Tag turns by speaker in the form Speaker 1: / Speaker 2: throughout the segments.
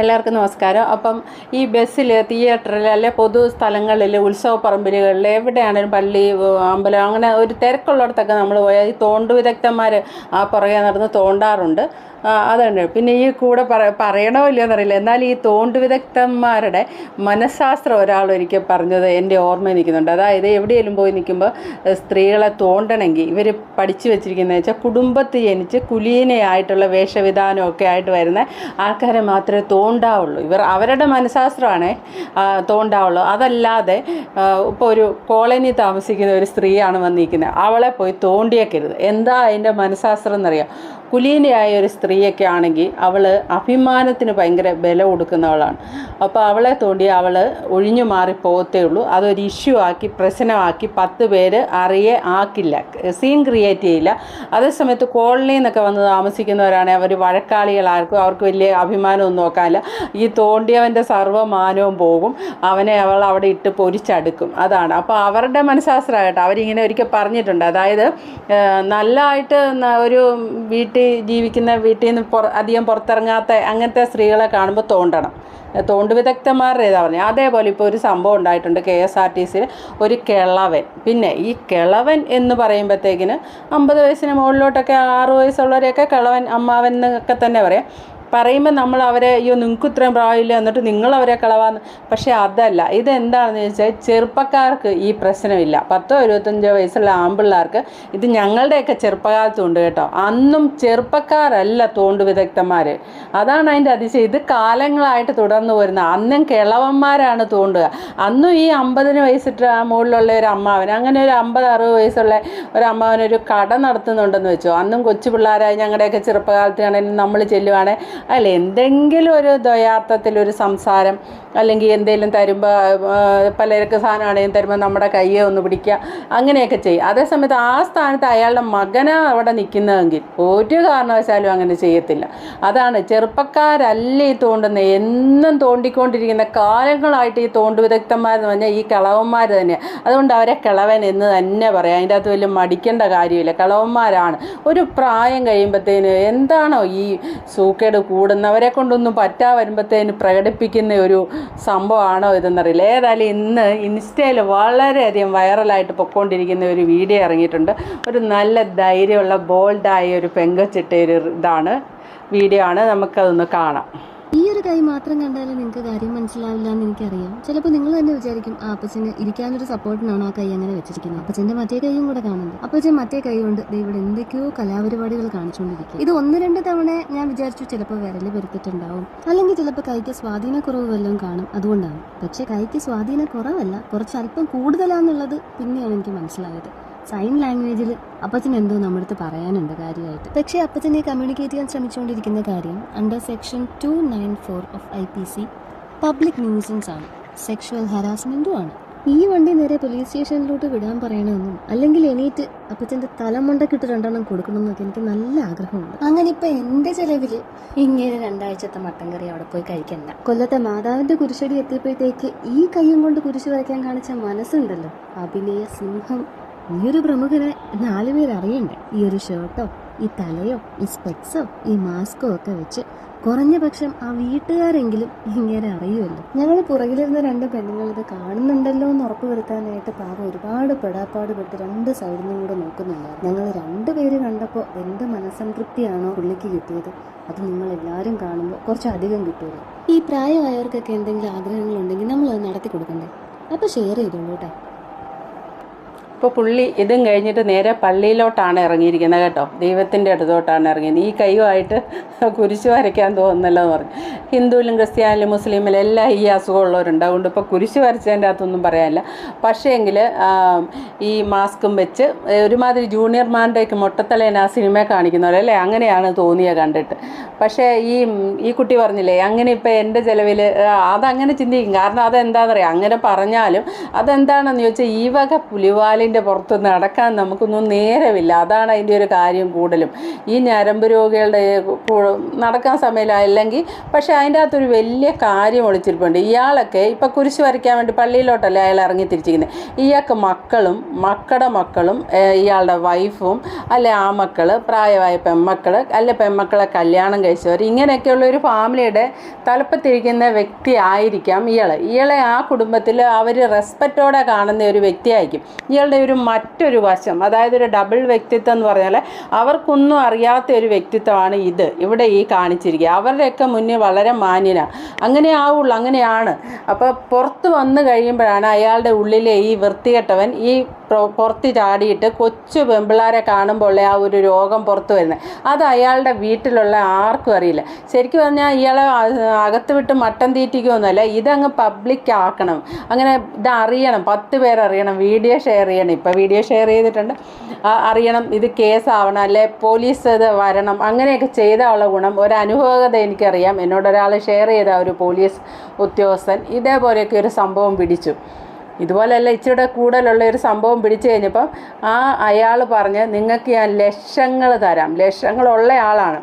Speaker 1: എല്ലാവർക്കും നമസ്കാരം. അപ്പം ഈ ബസ്സിൽ തിയേറ്ററിൽ അല്ലെ പൊതു സ്ഥലങ്ങളിൽ ഉത്സവ പറമ്പിലുകളിൽ എവിടെയാണെങ്കിലും പള്ളി അമ്പലം അങ്ങനെ ഒരു തിരക്കുള്ളിടത്തൊക്കെ നമ്മൾ പോയാൽ ഈ തോണ്ട് വിദഗ്ധന്മാർ ആ പുറകെ നടന്ന് തോണ്ടാറുണ്ട്. അതാണ്. അതുണ്ട് പിന്നെ ഈ കൂടെ പറ പറയണോ ഇല്ലയോ എന്നറിയില്ല എന്നാൽ ഈ തോണ്ട് വിദഗ്ധന്മാരുടെ മനഃശാസ്ത്രം ഒരാൾ ഒരിക്കൽ പറഞ്ഞത് എന്റെ ഓർമ്മയിൽ നിൽക്കുന്നുണ്ട്. അതായത് എവിടെയെങ്കിലും പോയി നിൽക്കുമ്പോൾ സ്ത്രീകളെ തോണ്ടണമെങ്കിൽ ഇവർ പഠിച്ചു വെച്ചിരിക്കുന്നത് വെച്ചാൽ കുടുംബത്തിൽ ജനിച്ച് കുലീനയായിട്ടുള്ള വേഷവിധാനമൊക്കെ ആയിട്ട് വരുന്ന ആൾക്കാരെ മാത്രമേ തോണ്ടാവുള്ളൂ. ഇവർ അവരുടെ മനഃശാസ്ത്രമാണ് തോണ്ടാവുള്ളൂ. അതല്ലാതെ ഇപ്പോൾ ഒരു കോളനി താമസിക്കുന്ന ഒരു സ്ത്രീയാണ് വന്നിരിക്കുന്നത്. അവളെ പോയി തോണ്ടിയേക്കരുത്. എന്താ അതിന്റെ മനഃശാസ്ത്രം എന്നറിയാം? കുലീനയായ ഒരു സ്ത്രീയൊക്കെ ആണെങ്കിൽ അവൾ അഭിമാനത്തിന് ഭയങ്കര ബലം കൊടുക്കുന്നവളാണ്. അപ്പോൾ അവളെ തോണ്ടി അവൾ ഒഴിഞ്ഞു മാറി പോകത്തേ ഉള്ളൂ. അതൊരു ഇഷ്യൂ ആക്കി പ്രശ്നമാക്കി പത്ത് പേര് അറിയെ ആക്കില്ല. സീൻ ക്രിയേറ്റ് ചെയ്യില്ല. അതേസമയത്ത് കോളനിയിൽ നിന്നൊക്കെ വന്ന് താമസിക്കുന്നവരാണെങ്കിൽ അവർ വഴക്കാളികളാർക്കും അവർക്ക് വലിയ അഭിമാനമൊന്നും നോക്കാനില്ല. ഈ തോണ്ടിയവന്റെ സർവമാനവും പോകും. അവനെ അവൾ അവിടെ ഇട്ട് പൊരിച്ചടുക്കും. അതാണ്. അപ്പോൾ അവരുടെ മനഃശാസ്ത്രമായിട്ട് അവരിങ്ങനെ ഒരിക്കൽ പറഞ്ഞിട്ടുണ്ട്. അതായത് നല്ലതായിട്ട് ഒരു വീട്ടിൽ ജീവിക്കുന്ന വീട്ടിൽ നിന്ന് പുറ അധികം പുറത്തിറങ്ങാത്ത അങ്ങനത്തെ സ്ത്രീകളെ കാണുമ്പോൾ തോണ്ടണം. തോണ്ട് വിദഗ്ധന്മാരുടെ ഇതാ പറഞ്ഞത് അതേപോലെ ഇപ്പോൾ ഒരു സംഭവം ഉണ്ടായിട്ടുണ്ട് കെ എസ് ആർ ടി സിയിൽ. ഒരു കിളവൻ. പിന്നെ ഈ കിളവൻ എന്ന് പറയുമ്പോഴത്തേക്കിന് അമ്പത് വയസ്സിന് മുകളിലോട്ടൊക്കെ ആറ് വയസ്സുള്ളവരെയൊക്കെ കിളവൻ അമ്മാവൻ എന്നൊക്കെ തന്നെ പറയാം. പറയുമ്പോൾ നമ്മൾ അവരെ അയ്യോ നിങ്ങൾക്ക് ഇത്രയും പ്രായമില്ല എന്നിട്ട് നിങ്ങൾ അവരെ കളവാന്ന്. പക്ഷേ അതല്ല ഇതെന്താണെന്ന് ചോദിച്ചാൽ ചെറുപ്പക്കാർക്ക് ഈ പ്രശ്നമില്ല. പത്തോ ഇരുപത്തഞ്ചോ വയസ്സുള്ള ആമ്പിള്ളേർക്ക് ഇത് ഞങ്ങളുടെയൊക്കെ ചെറുപ്പകാലത്തും ഉണ്ട് കേട്ടോ. അന്നും ചെറുപ്പക്കാരല്ല തോണ്ട് വിദഗ്ധന്മാർ അതാണ് അതിന്റെ അതിശയം. ഇത് കാലങ്ങളായിട്ട് തുടർന്നു വരുന്ന അന്നും കിളവന്മാരാണ് തോണ്ടുക അന്നും ഈ അമ്പതിന് വയസ്സിട്ട് മുകളിലുള്ള ഒരു അമ്മാവൻ അങ്ങനെ ഒരു അമ്പത് അറുപത് വയസ്സുള്ള ഒരു അമ്മാവൻ ഒരു കട നടത്തുന്നുണ്ടെന്ന് വെച്ചോ. അന്നും കൊച്ചു പിള്ളേരായി ഞങ്ങളുടെയൊക്കെ ചെറുപ്പകാലത്താണെങ്കിലും നമ്മൾ ചെല്ലുവാണെ അല്ല എന്തെങ്കിലും ഒരു ദ്വയാർത്ഥത്തിൽ ഒരു സംസാരം അല്ലെങ്കിൽ എന്തെങ്കിലും തരുമ്പോൾ പലർക്ക് സാധനമാണെങ്കിലും തരുമ്പോൾ നമ്മുടെ കയ്യെ ഒന്ന് പിടിക്കുക അങ്ങനെയൊക്കെ ചെയ്യും. അതേസമയത്ത് ആ സ്ഥാനത്ത് അയാളുടെ മകനാണ് അവിടെ നിൽക്കുന്നതെങ്കിൽ ഒരു കാരണവശാലും അങ്ങനെ ചെയ്യത്തില്ല. അതാണ് ചെറുപ്പക്കാരല്ല ഈ തോണ്ടുന്നത് എന്നും തോണ്ടിക്കൊണ്ടിരിക്കുന്ന കാലങ്ങളായിട്ട് ഈ തോണ്ടു വിദഗ്ധന്മാരെന്ന് പറഞ്ഞാൽ ഈ കിളവന്മാർ തന്നെയാണ് അതുകൊണ്ട് അവരെ കിളവൻ എന്ന് തന്നെ പറയാം. അതിന്റെ അകത്ത് വലിയ മടിക്കേണ്ട കാര്യമില്ല. കിളവന്മാരാണ്. ഒരു പ്രായം കഴിയുമ്പോഴത്തേന് എന്താണോ ഈ സൂക്കേട് കൂടുന്നവരെ കൊണ്ടൊന്നും പറ്റാ വരുമ്പോഴത്തേന് പ്രകടിപ്പിക്കുന്ന ഒരു സംഭവമാണോ ഇതെന്നറിയില്ല. ഏതായാലും ഇന്ന് ഇൻസ്റ്റയിൽ വളരെയധികം വൈറലായിട്ട് പൊക്കോണ്ടിരിക്കുന്ന ഒരു വീഡിയോ ഇറങ്ങിയിട്ടുണ്ട്. ഒരു നല്ല ധൈര്യമുള്ള ബോൾഡായ ഒരു പെങ്കച്ചിട്ട ഒരു ഇതാണ്. വീഡിയോ ആണ്. നമുക്കതൊന്ന് കാണാം.
Speaker 2: ഈ ഒരു കൈ മാത്രം കണ്ടാൽ നിങ്ങൾക്ക് കാര്യം മനസ്സിലാവില്ല എന്ന് എനിക്കറിയാം. ചിലപ്പോൾ നിങ്ങൾ തന്നെ വിചാരിക്കും ആ അപ്പച്ചന് ഇരിക്കാനൊരു സപ്പോർട്ടിനാണ് ആ കൈ അങ്ങനെ വെച്ചിരിക്കുന്നത്? അപ്പച്ചന്റെ മറ്റേ കൈയും കൂടെ കാണുന്നത് അപ്പച്ചൻ മറ്റേ കൈ കൊണ്ട് ഇവിടെ എന്തൊക്കെയോ കലാപരിപാടികൾ കാണിച്ചുകൊണ്ടിരിക്കും ഇത് ഒന്ന് രണ്ട് തവണ ഞാൻ വിചാരിച്ചു ചിലപ്പോൾ വിരൽ പെരുത്തിട്ടുണ്ടാവും അല്ലെങ്കിൽ ചിലപ്പോൾ കൈക്ക് സ്വാധീനക്കുറവ് വല്ലതും കാണും. അതുകൊണ്ടാണ്. പക്ഷേ കൈക്ക് സ്വാധീനക്കുറവല്ല കുറച്ചല്പം കൂടുതലാന്നുള്ളത് പിന്നെയാണ് എനിക്ക് മനസ്സിലായത്. സൈൻ ലാംഗ്വേജിൽ അപ്പച്ചൻ എന്തോ നമ്മുടെ അടുത്ത് പറയാനുണ്ട് കാര്യമായിട്ട്. പക്ഷേ അപ്പച്ചനെ കമ്മ്യൂണിക്കേറ്റ് ചെയ്യാൻ ശ്രമിച്ചുകൊണ്ടിരിക്കുന്ന കാര്യം under section two nine four of I P C public nuisance ആണ്. സെക്ഷുവൽ ഹരാസ്മെന്റും ആണ്. ഈ വണ്ടി നേരെ പോലീസ് സ്റ്റേഷനിലോട്ട് വിടാൻ പറയണമെന്നും അല്ലെങ്കിൽ എണീറ്റ് അപ്പച്ചന്റെ തലമുണ്ടക്കിട്ട് രണ്ടെണ്ണം കൊടുക്കണമെന്നൊക്കെ എനിക്ക് നല്ല ആഗ്രഹമുണ്ട്. അങ്ങനെ ഇപ്പൊ എന്റെ ചെലവിൽ ഇങ്ങനെ രണ്ടാഴ്ചത്തെ മട്ടൻ കറി അവിടെ പോയി കഴിക്കണ്ട. കൊല്ലത്തെ മാതാവിന്റെ കുരിശടി എത്തിയപ്പോഴത്തേക്ക് ഈ കയ്യും കൊണ്ട് കുരിശ് വരയ്ക്കാൻ കാണിച്ച മനസ്സുണ്ടല്ലോ. അഭിനയ സിംഹം. ഈ ഒരു പ്രമുഖനെ നാലു പേര് അറിയണ്ടേ. ഈ ഒരു ഷർട്ടോ ഈ തലയോ ഈ സ്പെക്സോ ഈ മാസ്കോ ഒക്കെ വെച്ച് കുറഞ്ഞ പക്ഷം ആ വീട്ടുകാരെങ്കിലും ഇങ്ങനെ അറിയുമല്ലോ. ഞങ്ങൾ പുറകിലിരുന്ന രണ്ട് പെണ്ണുങ്ങൾ ഇത് കാണുന്നുണ്ടല്ലോ എന്ന് ഉറപ്പ് വരുത്താനായിട്ട് പാപ ഒരുപാട് പെടാപ്പാട് പെട്ട് രണ്ട് സൈഡിൽ കൂടെ നോക്കുന്നുണ്ടായിരുന്നു. ഞങ്ങൾ രണ്ടുപേര് കണ്ടപ്പോൾ എന്ത് മനസ്സംതൃപ്തിയാണോ പുള്ളിക്ക് കിട്ടിയത്. അത് നിങ്ങൾ എല്ലാവരും കാണുമ്പോൾ കുറച്ചധികം കിട്ടുമല്ലോ ഈ പ്രായമായവർക്കൊക്കെ എന്തെങ്കിലും ആഗ്രഹങ്ങളുണ്ടെങ്കിൽ നമ്മൾ അത് നടത്തി കൊടുക്കണ്ടേ അപ്പോൾ ഷെയർ ചെയ്തോളൂ കേട്ടോ.
Speaker 1: ഇപ്പോൾ പുള്ളി ഇതും കഴിഞ്ഞിട്ട് നേരെ പള്ളിയിലോട്ടാണ് ഇറങ്ങിയിരിക്കുന്നത് കേട്ടോ. ദൈവത്തിന്റെ അടുത്തോട്ടാണ് ഇറങ്ങിയത്. ഈ കൈയുമായിട്ട് കുരിശ് വരയ്ക്കാൻ തോന്നുന്നല്ലോ എന്ന് പറഞ്ഞു. ഹിന്ദുവിലും ക്രിസ്ത്യാനിലും മുസ്ലിമിലും എല്ലാം ഈ അസുഖമുള്ളവരുണ്ട്. അതുകൊണ്ട് ഇപ്പോൾ കുരിശ് വരച്ചതിന്റെ അകത്തൊന്നും പറയാനില്ല. പക്ഷേങ്കിൽ ഈ മാസ്കും വെച്ച് ഒരുമാതിരി ജൂനിയർ മാന്റെയൊക്കെ മുട്ടത്തലേന ആ സിനിമ കാണിക്കുന്ന പോലെ അല്ലേ? അങ്ങനെയാണ് തോന്നിയത് കണ്ടിട്ട്. പക്ഷേ ഈ ഈ കുട്ടി പറഞ്ഞില്ലേ അങ്ങനെ ഇപ്പോൾ എന്റെ ചിലവിൽ അതങ്ങനെ ചിന്തിക്കും. കാരണം അതെന്താണെന്നറിയാം അങ്ങനെ പറഞ്ഞാലും അതെന്താണെന്ന് ചോദിച്ചാൽ ഈ വക പുലിവാലികൾ നാലിന്റെ പുറത്ത് നടക്കാൻ നമുക്കൊന്നും നേരമില്ല. അതാണ് അതിന്റെ ഒരു കാര്യം കൂടുതലും. ഈ ഞരമ്പ് രോഗികളുടെ നടക്കാൻ സമയമില്ലെങ്കിൽ പക്ഷേ അതിന്റെ അകത്തൊരു വലിയ കാര്യം ഒളിച്ചിരിപ്പുണ്ട്. ഇയാളൊക്കെ ഇപ്പം കുരിശ് വരയ്ക്കാൻ വേണ്ടി പള്ളിയിലോട്ടല്ലേ അയാൾ ഇറങ്ങി തിരിച്ചിരിക്കുന്നത് ഇയാൾക്ക് മക്കളും മക്കളുടെ മക്കളും ഇയാളുടെ വൈഫും അല്ലെ ആ മക്കൾ പ്രായമായ പെൺമക്കൾ അല്ലെ പെൺമക്കളെ കല്യാണം കഴിച്ചവർ ഇങ്ങനെയൊക്കെയുള്ള ഒരു ഫാമിലിയുടെ തലപ്പത്തിരിക്കുന്ന വ്യക്തി ആയിരിക്കാം ഇയാൾ ഇയാളെ ആ കുടുംബത്തിൽ അവർ റെസ്പെക്റ്റോടെ കാണുന്ന ഒരു വ്യക്തിയായിരിക്കും. ഇയാളുടെ ഒരു മറ്റൊരു വശം അതായത് ഒരു ഡബിൾ വ്യക്തിത്വം എന്ന് പറഞ്ഞാൽ അവർക്കൊന്നും അറിയാത്ത ഒരു വ്യക്തിത്വമാണ് ഇത് ഇവിടെ ഈ കാണിച്ചിരിക്കുക. അവരുടെയൊക്കെ മുന്നിൽ വളരെ മാന്യന. അങ്ങനെ ആവുള്ളൂ അങ്ങനെയാണ്. അപ്പോൾ പുറത്ത് വന്നു കഴിയുമ്പോഴാണ് അയാളുടെ ഉള്ളിലെ ഈ വൃത്തികെട്ടവൻ ഈ പുറത്ത് ചാടിയിട്ട് കൊച്ചു പെമ്പിള്ളാരെ കാണുമ്പോൾ ആ ഒരു രോഗം പുറത്ത് വരുന്നത് അത് അയാളുടെ വീട്ടിലുള്ള ആർക്കും അറിയില്ല. ശരിക്കും പറഞ്ഞാൽ ഇയാളെ അകത്ത് വിട്ട് മട്ടൻ തീറ്റിക്കുകയൊന്നുമല്ല ഇതങ്ങ് പബ്ലിക് ആക്കണം. അങ്ങനെ ഇത് അറിയണം പത്ത് പേരറിയണം വീഡിയോ ഷെയർ ചെയ്യണം. ഇപ്പോൾ വീഡിയോ ഷെയർ ചെയ്തിട്ടുണ്ട്. അറിയണം ഇത് കേസാവണം അല്ലെ പോലീസ് ഇത് വരണം അങ്ങനെയൊക്കെ ചെയ്താലുള്ള ഗുണം ഒരു അനുഭവകത എനിക്കറിയാം എന്നോടൊരാൾ ഷെയർ ചെയ്ത ഒരു പോലീസ് ഉദ്യോഗസ്ഥൻ ഇതേപോലെയൊക്കെ ഒരു സംഭവം പിടിച്ചു. ഇതുപോലെയല്ല ഇച്ചിരിയുടെ കൂടുതലുള്ള ഒരു സംഭവം പിടിച്ചു കഴിഞ്ഞപ്പം ആ അയാൾ പറഞ്ഞ് നിങ്ങൾക്ക് ഞാൻ ലക്ഷങ്ങൾ തരാം. ലക്ഷങ്ങളുള്ള ആളാണ്.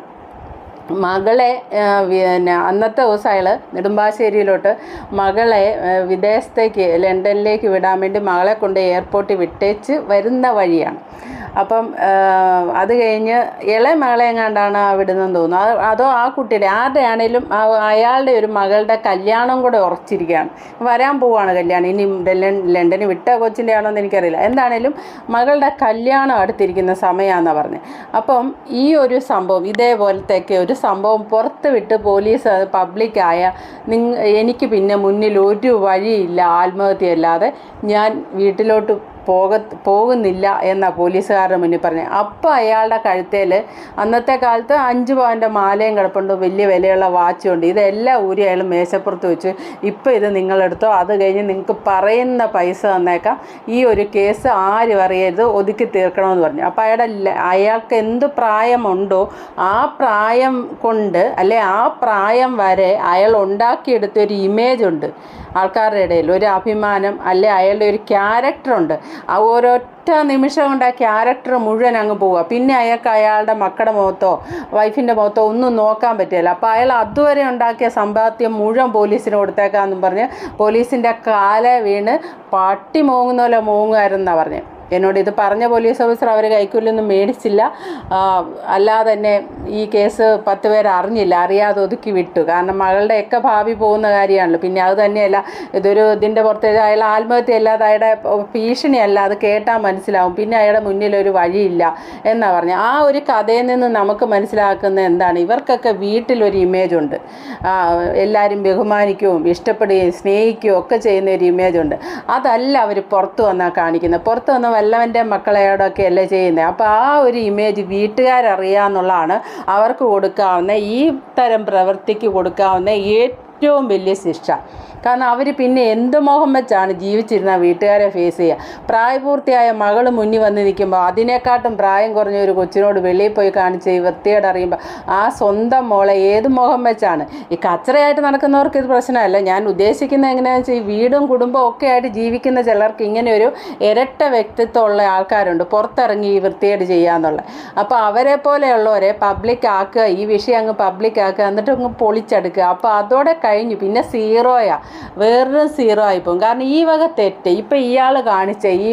Speaker 1: മകളെ പിന്നെ അന്നത്തെ ദിവസം അയാൾ നെടുമ്പാശ്ശേരിയിലോട്ട് മകളെ വിദേശത്തേക്ക് ലണ്ടനിലേക്ക് വിടാൻ വേണ്ടി മകളെ കൊണ്ട് എയർപോർട്ടിൽ വിട്ടേച്ച് വരുന്ന വഴിയാണ്. അപ്പം അത് കഴിഞ്ഞ് ഇളയ മകളെ എങ്ങാണ്ടാണ് വിടുന്നതെന്ന് തോന്നുന്നു. അതോ ആ കുട്ടിയുടെ ആരുടെ ആണേലും അയാളുടെ ഒരു മകളുടെ കല്യാണം കൂടെ ഉറച്ചിരിക്കുകയാണ്. വരാൻ പോവാണ് കല്യാണം. ഇനി ലണ്ടന് വിട്ട കൊച്ചിന്റെ ആണോ എന്ന് എനിക്കറിയില്ല. എന്താണേലും മകളുടെ കല്യാണം അടുത്തിരിക്കുന്ന സമയമാണെന്നാണ് പറഞ്ഞത്. അപ്പം ഈ ഒരു സംഭവം ഇതേപോലത്തെയൊക്കെ ഒരു സംഭവം പുറത്ത് വിട്ട് പോലീസ് പബ്ലിക്കായ നിങ്ങ എനിക്ക് പിന്നെ മുന്നിൽ ഒരു വഴിയില്ല ആത്മഹത്യയല്ലാതെ. ഞാൻ വീട്ടിലോട്ട് പോക പോകുന്നില്ല എന്ന പോലീസുകാരുടെ മുന്നിൽ പറഞ്ഞു. അപ്പോൾ അയാളുടെ കഴുത്തേൽ അന്നത്തെ കാലത്ത് അഞ്ച് പവന്റെ മാലയും കിടപ്പുണ്ട് വലിയ വിലയുള്ള വാച്ചും ഉണ്ട്. ഇതെല്ലാം ഊരി അയാൾ മേശപ്പുറത്ത് വെച്ച് ഇപ്പോൾ ഇത് നിങ്ങളെടുത്തോ? അത് കഴിഞ്ഞ് നിങ്ങൾക്ക് പറയുന്ന പൈസ തന്നേക്കാം. ഈ ഒരു കേസ് ആരും അറിയരുത് ഒതുക്കി തീർക്കണമെന്ന് പറഞ്ഞു. അപ്പോൾ അയാളുടെ അയാൾക്ക് എന്ത് പ്രായമുണ്ടോ ആ പ്രായം കൊണ്ട് അല്ലെ ആ പ്രായം വരെ അയാൾ ഉണ്ടാക്കിയെടുത്ത ഒരു ഇമേജ് ഉണ്ട് ആൾക്കാരുടെ ഇടയിൽ. ഒരു അഭിമാനം അല്ലെ അയാളുടെ ഒരു ക്യാരക്ടറുണ്ട് ആ ഒരൊറ്റ നിമിഷം കൊണ്ട് ആ ക്യാരക്ടർ മുഴുവൻ അങ്ങ് പോവുക. പിന്നെ അയാൾക്ക് അയാളുടെ മക്കളുടെ മുഖത്തോ വൈഫിന്റെ മുഖത്തോ ഒന്നും നോക്കാൻ പറ്റില്ല. അപ്പോൾ അയാൾ അതുവരെ ഉണ്ടാക്കിയ സമ്പാദ്യം മുഴുവൻ പോലീസിന് കൊടുത്തേക്കാന്നും പറഞ്ഞ് പോലീസിന്റെ കാല വീണ് പട്ടി മോങ്ങുന്ന പോലെ മോങ്ങുമായിരുന്നാണ് പറഞ്ഞത് എന്നോട് ഇത് പറഞ്ഞ പോലീസ് ഓഫീസർ അവർ കൈക്കൂലൊന്നും മേടിച്ചില്ല. അല്ലാതെ തന്നെ ഈ കേസ് പത്ത് പേർ അറിഞ്ഞില്ല. അറിയാതെ ഒതുക്കി വിട്ടു. കാരണം മകളുടെയൊക്കെ ഭാവി പോകുന്ന കാര്യമാണല്ലോ. പിന്നെ അത് തന്നെയല്ല ഇതൊരു ഇതിന്റെ പുറത്ത് അയാൾ ആത്മഹത്യ അല്ലാതെ അയാളുടെ ഭീഷണിയല്ല. അത് കേട്ടാൽ മനസ്സിലാവും. പിന്നെ അയാളുടെ മുന്നിൽ ഒരു വഴിയില്ല എന്നാ പറഞ്ഞത്. ആ ഒരു കഥയിൽ നിന്ന് നമുക്ക് മനസ്സിലാക്കുന്ന എന്താണ്? ഇവർക്കൊക്കെ വീട്ടിലൊരു ഇമേജ് ഉണ്ട്. എല്ലാവരും ബഹുമാനിക്കുകയും ഇഷ്ടപ്പെടുകയും സ്നേഹിക്കുകയും ഒക്കെ ചെയ്യുന്ന ഒരു ഇമേജ് ഉണ്ട്. അതല്ല അവർ പുറത്ത് വന്നാൽ കാണിക്കുന്നത്. പുറത്ത് വന്ന വല്ലവന്റെ മക്കളെയോടൊക്കെ അല്ലേ ചെയ്യുന്നത് അപ്പോൾ ആ ഒരു ഇമേജ് വീട്ടുകാരറിയാന്നുള്ളതാണ് അവർക്ക് കൊടുക്കാവുന്ന ഈ തരം പ്രവൃത്തിക്ക് കൊടുക്കാവുന്ന ഏറ്റവും വലിയ ശിക്ഷ. കാരണം അവർ പിന്നെ എന്ത് മോഹം വെച്ചാണ് ജീവിച്ചിരുന്ന വീട്ടുകാരെ ഫേസ് ചെയ്യുക പ്രായപൂർത്തിയായ മകൾ മുന്നിൽ വന്ന് നിൽക്കുമ്പോൾ അതിനെക്കാട്ടും പ്രായം കുറഞ്ഞ ഒരു കൊച്ചിനോട് വെളിയിൽ പോയി കാണിച്ച് വൃത്തിയോട് അറിയുമ്പോൾ ആ സ്വന്തം മോളെ ഏത് മോഹം വെച്ചാണ്? ഈ കച്ചറയായിട്ട് നടക്കുന്നവർക്ക് ഇത് പ്രശ്നമല്ല. ഞാൻ ഉദ്ദേശിക്കുന്നത് എങ്ങനെയാണെന്ന് വെച്ചാൽ ഈ വീടും കുടുംബവും ഒക്കെ ആയിട്ട് ജീവിക്കുന്ന ചിലർക്ക് ഇങ്ങനെ ഒരു ഇരട്ട വ്യക്തിത്വമുള്ള ആൾക്കാരുണ്ട്. പുറത്തിറങ്ങി ഈ വൃത്തികേട് ചെയ്യാന്നുള്ള. അപ്പോൾ അവരെ പോലെയുള്ളവരെ പബ്ലിക് ആക്കുക. ഈ വിഷയം അങ്ങ് പബ്ലിക് ആക്കുക. എന്നിട്ട് അങ്ങ് പൊളിച്ചെടുക്കുക. അപ്പോൾ അതോടെ കഴിഞ്ഞു. പിന്നെ സീറോയാ. വേറൊരു സീറോ ആയിപ്പോകും കാരണം ഈ വക തെറ്റ് ഇപ്പം ഇയാൾ കാണിച്ച ഈ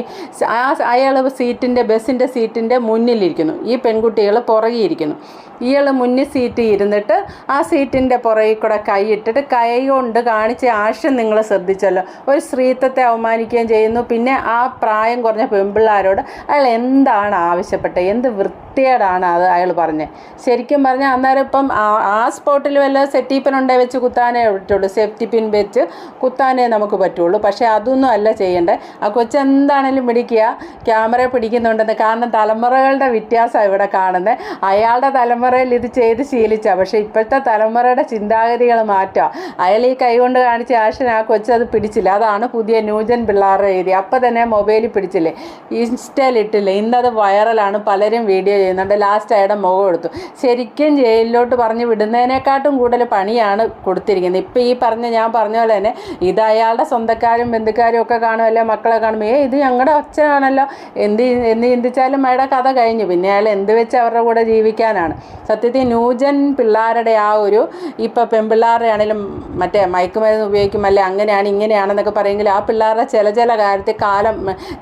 Speaker 1: ആ അയാൾ സീറ്റിന്റെ ബസ്സിന്റെ സീറ്റിന്റെ മുന്നിലിരിക്കുന്നു. ഈ പെൺകുട്ടികൾ പുറകിരിക്കുന്നു ഇയാൾ മുന്നിൽ സീറ്റ് ഇരുന്നിട്ട് ആ സീറ്റിന്റെ പുറകിൽ കൂടെ കൈ ഇട്ടിട്ട് കൈ കൊണ്ട് കാണിച്ച ആശം നിങ്ങൾ ശ്രദ്ധിച്ചല്ലോ. ഒരു സ്ത്രീത്വത്തെ അവമാനിക്കുകയും ചെയ്യുന്നു. പിന്നെ ആ പ്രായം കുറഞ്ഞ പെൺപിള്ളാരോട് അയാൾ എന്താണ് ആവശ്യപ്പെട്ടത്? എന്ത് വൃത്തികേടാണ് അത് അയാൾ പറഞ്ഞത് ശരിക്കും പറഞ്ഞാൽ അന്നേരം ഇപ്പം ആ- സ്പോട്ടിൽ വല്ല സെറ്റിപ്പിൻ ഉണ്ടേ വെച്ച് കുത്താനേ പറ്റുള്ളൂ. സേഫ്റ്റി പിൻ വെച്ച് കുത്താനേ നമുക്ക് പറ്റുള്ളൂ. പക്ഷേ അതൊന്നും അല്ല ചെയ്യേണ്ടത്. ആ കൊച്ചെന്താണേലും പിടിക്കുക ക്യാമറ പിടിക്കുന്നുണ്ടെന്ന്. കാരണം തലമുറകളുടെ വ്യത്യാസമാണ് ഇവിടെ കാണുന്നത്. അയാളുടെ തലമുറയിൽ ഇത് ചെയ്ത് ശീലിച്ച. പക്ഷേ ഇപ്പോഴത്തെ തലമുറയുടെ ചിന്താഗതികൾ മാറ്റുക അയാൾ ഈ കൈ കൊണ്ട് കാണിച്ച ആശന ആ കൊച്ചത് പിടിച്ചില്ല. അതാണ് പുതിയ ന്യൂജൻ പിള്ളേരുടെ രീതി. അപ്പം തന്നെ മൊബൈലിൽ പിടിച്ചില്ലേ? ഇൻസ്റ്റയിൽ ഇട്ടില്ലേ? ഇന്നത് വൈറലാണ്. പലരും വീഡിയോ ചെയ്യുന്നുണ്ട്. ലാസ്റ്റ് അയാളുടെ മുഖം എടുത്തു. ശരിക്കും ജയിലിലോട്ട് പറഞ്ഞ് വിടുന്നതിനെക്കാട്ടും കൂടുതൽ പണിയാണ് കൊടുത്തിരിക്കുന്നത്. ഇപ്പം ഈ പറഞ്ഞ ഞാൻ പറഞ്ഞ പോലെ തന്നെ ഇത് അയാളുടെ സ്വന്തക്കാരും ബന്ധുക്കാരും ഒക്കെ കാണുമല്ലോ മക്കളെ കാണുമ്പോൾ ഏ ഇത് ഞങ്ങളുടെ അച്ഛനാണല്ലോ. എന്ത് എന്ത് ചിന്തിച്ചാലും അയാളുടെ കഥ കഴിഞ്ഞു. പിന്നെ അയാൾ എന്ത് വെച്ച് അവരുടെ കൂടെ ജീവിക്കാനാണ്. സത്യത്തിൽ ന്യൂജൻ പിള്ളേരുടെ ആ ഒരു ഇപ്പം പെൺപിള്ളേരുടെ ആണെങ്കിലും മറ്റേ മയക്കുമരുന്ന് ഉപയോഗിക്കും അല്ലെ അങ്ങനെയാണ് ഇങ്ങനെയാണെന്നൊക്കെ പറയുമെങ്കിൽ ആ പിള്ളേരുടെ ചില ചില കാര്യത്തിൽ കാലം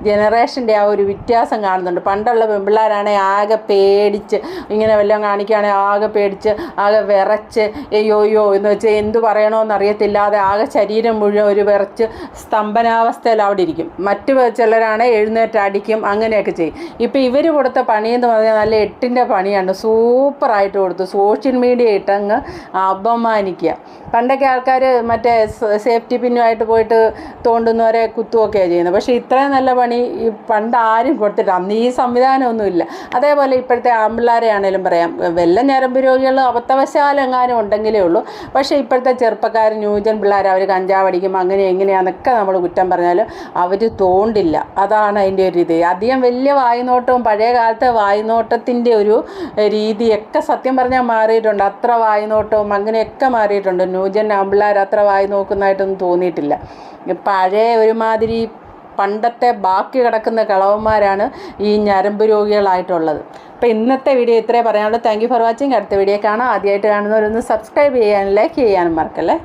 Speaker 1: ജനറേഷന്റെ ആ ഒരു വ്യത്യാസം കാണുന്നുണ്ട്. പണ്ടുള്ള പെൺപിള്ളേരാണെങ്കിൽ ആകെ പേടിച്ച് ഇങ്ങനെ വല്ലതും കാണിക്കുകയാണെങ്കിൽ ആകെ പേടിച്ച് ആകെ വിറച്ച് അയ്യോ അയ്യോ എന്ന് വെച്ചാൽ എന്ത് പറയണമെന്ന് അറിയത്തില്ലാതെ ആകെ ശരീരം മുഴുവൻ ഒരു വിറച്ച് സ്തംഭനാവസ്ഥയിൽ അവിടെ ഇരിക്കും. മറ്റു ചിലരാണ് എഴുന്നേറ്റ് അടിക്കും അങ്ങനെയൊക്കെ ചെയ്യും. ഇപ്പം ഇവർ കൊടുത്ത പണിയെന്ന് പറഞ്ഞാൽ നല്ല എട്ടിന്റെ പണിയാണ്. സൂപ്പറായിട്ട് കൊടുത്തു. സോഷ്യൽ മീഡിയ ഇട്ടങ്ങ് അപമാനിക്കുക. പണ്ടൊക്കെ ആൾക്കാർ മറ്റേ സേഫ്റ്റി പിന്നുമായിട്ട് പോയിട്ട് തോണ്ടുന്നവരെ കുത്തുകയൊക്കെയാണ് ചെയ്യുന്നത്. പക്ഷേ ഇത്രയും നല്ല പണി പണ്ട് ആരും കൊടുത്തിട്ട് അന്ന് ഈ സംവിധാനമൊന്നുമില്ല. അതേപോലെ ഇപ്പോഴത്തെ ആമ്പിള്ളേരെ ആണെങ്കിലും പറയാം. വല്ല ഞരമ്പ് രോഗികൾ അബദ്ധവശാലെങ്ങാനും ഉണ്ടെങ്കിലേ ഉള്ളൂ. പക്ഷേ ഇപ്പോഴത്തെ ചെറുപ്പക്കാർ ന്യൂജൻ പിള്ളേർ അവർ കഞ്ചാവ് അടിക്കും അങ്ങനെ എങ്ങനെയാണെന്നൊക്കെ നമ്മൾ കുറ്റം പറഞ്ഞാലും അവർ തോണ്ടില്ല. അതാണ് അതിന്റെ ഒരു രീതി അധികം വലിയ വായുനോട്ടവും പഴയ കാലത്തെ വായുനോട്ടത്തിന്റെ ഒരു രീതിയൊക്കെ സത്യം പറഞ്ഞാൽ മാറിയിട്ടുണ്ട്. അത്ര വായുനോട്ടവും അങ്ങനെയൊക്കെ മാറിയിട്ടുണ്ട്. ന്യൂജൻ ആമ്പിള്ളേർ അത്ര വായി നോക്കുന്നതായിട്ടൊന്നും തോന്നിയിട്ടില്ല. പഴയ ഒരുമാതിരി പണ്ടത്തെ ബാക്കി കിടക്കുന്ന കളവന്മാരാണ് ഈ ഞരമ്പ് രോഗികളായിട്ടുള്ളത്. അപ്പോൾ ഇന്നത്തെ വീഡിയോ ഇത്രേ പറയാനുള്ളൂ. താങ്ക് യു ഫോർ വാച്ചിങ് അടുത്ത വീഡിയോ കാണാം. ആദ്യമായിട്ട് കാണുന്നവരൊന്ന് സബ്സ്ക്രൈബ് ചെയ്യാനും ലൈക്ക് ചെയ്യാനും മറക്കല്ലേ?